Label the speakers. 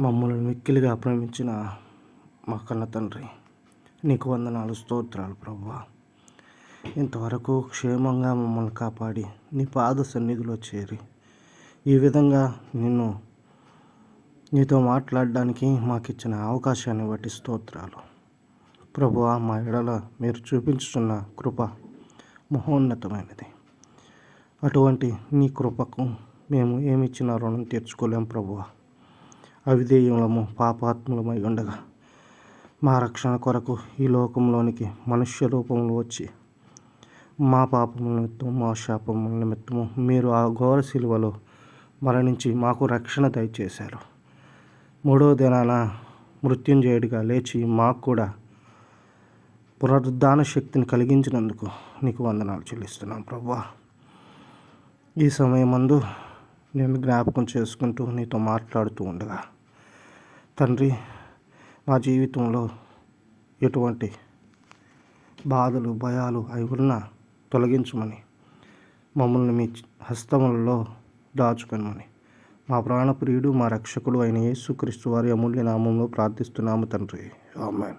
Speaker 1: మమ్మల్ని మిక్కిలిగా ప్రేమించిన మా కన్న తండ్రి నీకు వందనాలు స్తోత్రాలు ప్రభువా ఇంతవరకు క్షేమంగా మమ్మల్ని కాపాడి నీ పాద సన్నిధిలో చేరి ఈ విధంగా నిన్ను నీతో మాట్లాడడానికి మాకు ఇచ్చిన అవకాశాన్ని బట్టి స్తోత్రాలు. ప్రభు మా ఎడల మీరు చూపించుతున్న కృప మహోన్నతమైనది. అటువంటి నీ కృపకు మేము ఏమిచ్చిన రుణం తీర్చుకోలేం ప్రభువా. అవిధేయములము పాపాత్ములమై ఉండగా మా రక్షణ కొరకు ఈ లోకంలోనికి మనుష్య రూపంలో వచ్చి మా పాపముల నిమిత్తము మా శాపముల నిమిత్తము మీరు ఆ ఘోర శిలువలో మరణించి మాకు రక్షణ దయచేశారు. మూడో దినాన మృత్యుంజయుడిగా లేచి మాకు కూడా పునరుద్ధాన శక్తిని కలిగించినందుకు నీకు వందనాలు చెల్లిస్తున్నాం ప్రభా. ఈ సమయమందు నేను జ్ఞాపకం చేసుకుంటూ నీతో మాట్లాడుతూ ఉండగా తండ్రి మా జీవితంలో ఎటువంటి బాధలు భయాలు అవి ఉన్నా తొలగించమని మమ్మల్ని మీ హస్తములలో దాచుకొనమని. మా ప్రాణప్రియుడు మా రక్షకుడు అయిన యేసుక్రీస్తు వారి అమూల్య నామంలో ప్రార్థిస్తున్నాము తండ్రి. ఆమెన్.